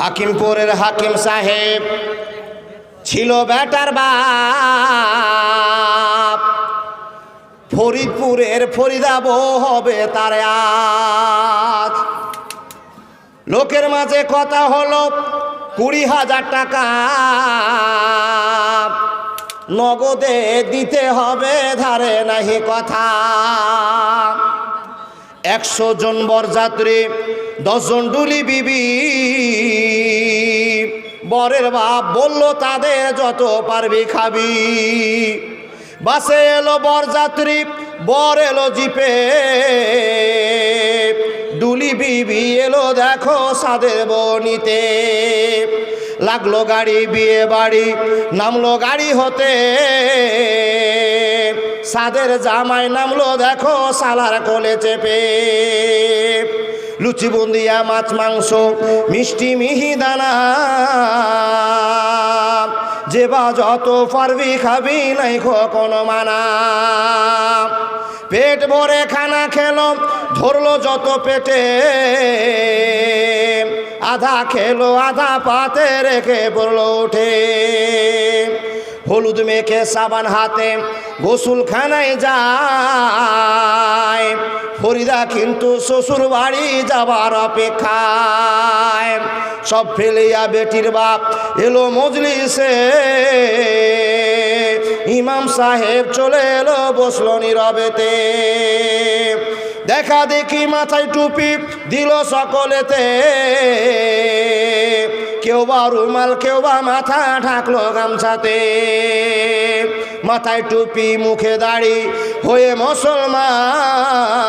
হাকিমপুরের হাকিম সাহেব ছিল বেটার বাপ। ফরিদপুরের ফরিদাব হবে তার আজ। লোকের মাঝে কথা হলো কুড়ি হাজার টাকা। নগদে দিতে হবে ধারে নাহি কথা। একশো জন বরযাত্রী, দশজন ডুলি বিবি। বরের বাপ বলল, তাদের যত পারবি খাবি। বাসে এলো বরযাত্রী বর এলো জিপে। ডুলি বিবি এলো, দেখো সাদের বনিতে। লাগল গাড়ি, বিয়ে বাড়ি, নামলো গাড়ি হতে। সাদের জামাই নামলো, দেখো সালার কোলে চেপে। লুচি বুন্দিয়া, মাছ, মাংস, মিষ্টি, মিহি, দানা। যে বা যত পারবি খাবি নাই কোনো মানা। পেট ভরে খানা খেলো, ধরলো যত পেটে। আধা খেলো, আধা পাতে রেখে পড়ল উঠে। হলুদ মেখে সাবান হাতে গোসুল খানায় যায়। ফরিদা কিন্তু শ্বশুর বাড়ি যাবার অপেক্ষায়। সব ফেলিয়া বেটির বাপ এলো মজলিসে। ইমাম সাহেব চলে এলো বসল নীরবেতে। দেখা দেখি মাথায় টুপি দিল সকলেতে। কেউ বা রুমাল, কেউ বা মাথা ঢাকলো গামছাতে। মাথায় টুপি, মুখে দাড়ি, হয়ে মুসলমান।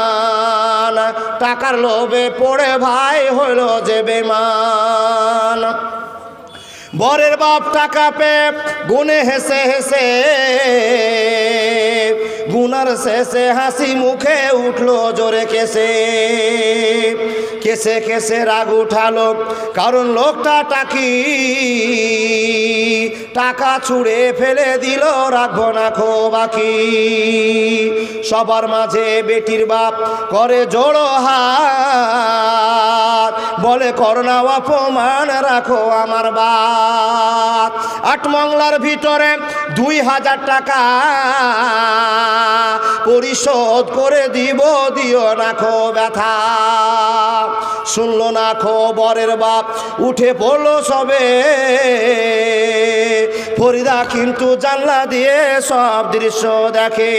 টাকার লোভে পড়ে ভাই হইল যে বেমান বরের বাপ টাকা পে গুনে হেসে হেসে গুনার শেষে হাসি মুখে উঠল জোরে কেসে। কেসে কেসে রাগ উঠালো, কারণ লোকটা টাকি। টাকা ছুড়ে ফেলে দিল রাখব না খো বাকি সবার মাঝে বেটির বাপ করে জোড়ো হাত। বলে করোনা অপমান রাখো আমার বাপ। আটমংলার ভিতরে দুই হাজার টাকা পরিশোধ করে দিব, দিও না খো ব্যথা। শুনলো না খো বরের বাপ, উঠে পড়ল সবে। ফরিদা কিন্তু জানলা দিয়ে সব দৃশ্য দেখে।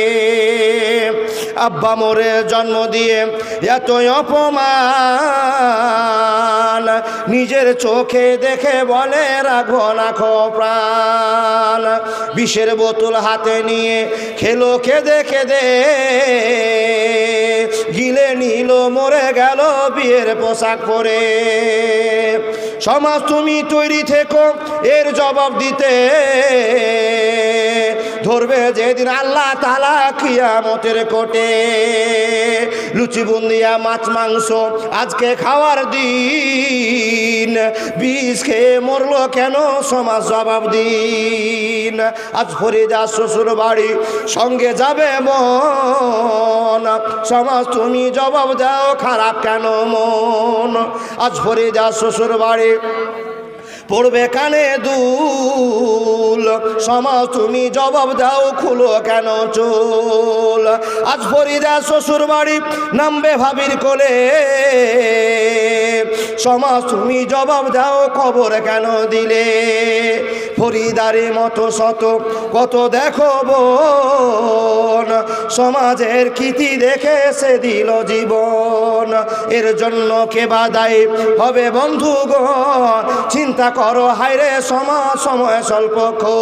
আব্বা মোরে জন্ম দিয়ে এতই অপমান, নিজের চোখে দেখে বলে, রাখব না খো প্রাণ। বিষের বোতল হাতে নিয়ে খেলো খেদে খেদে নিল মরে গেল বিয়ের পোশাক পরে। সমাজ তুমি তৈরি থেকো এর জবাব দিতে। ধরবে যেদিন আল্লাহ তালা কিয়ামতের কোটে। লুচি বুন্দিয়া, মাছ, মাংস আজকে খাওয়ার দিন। বিষ খেয়ে মরলো কেন? সমাজ জবাব দিন। আজ ফরিদা শ্বশুর বাড়ি সঙ্গে যাবে মন। সমাজ তুমি জবাব দাও, খারাপ কেন মন? আজ ফরিদা শ্বশুর বাড়ি পড়বে কানে দুল। সমাজ তুমি জবাব দাও, খুলো কেন চুল? আজ ফরিদা শ্বশুর বাড়ি নামবে ভাবির কোলে। সমাজ তুমি জবাব দাও, খবর কেন দিলে? ফরিদারে মতো শত কত দেখো বোন, সমাজের কীতি দেখে সে দিল জীবন। এর জন্য কে বাদাই হবে বন্ধুগণ? চিন্তা করো হাইরে সমাজ, সময় স্বল্পক্ষণ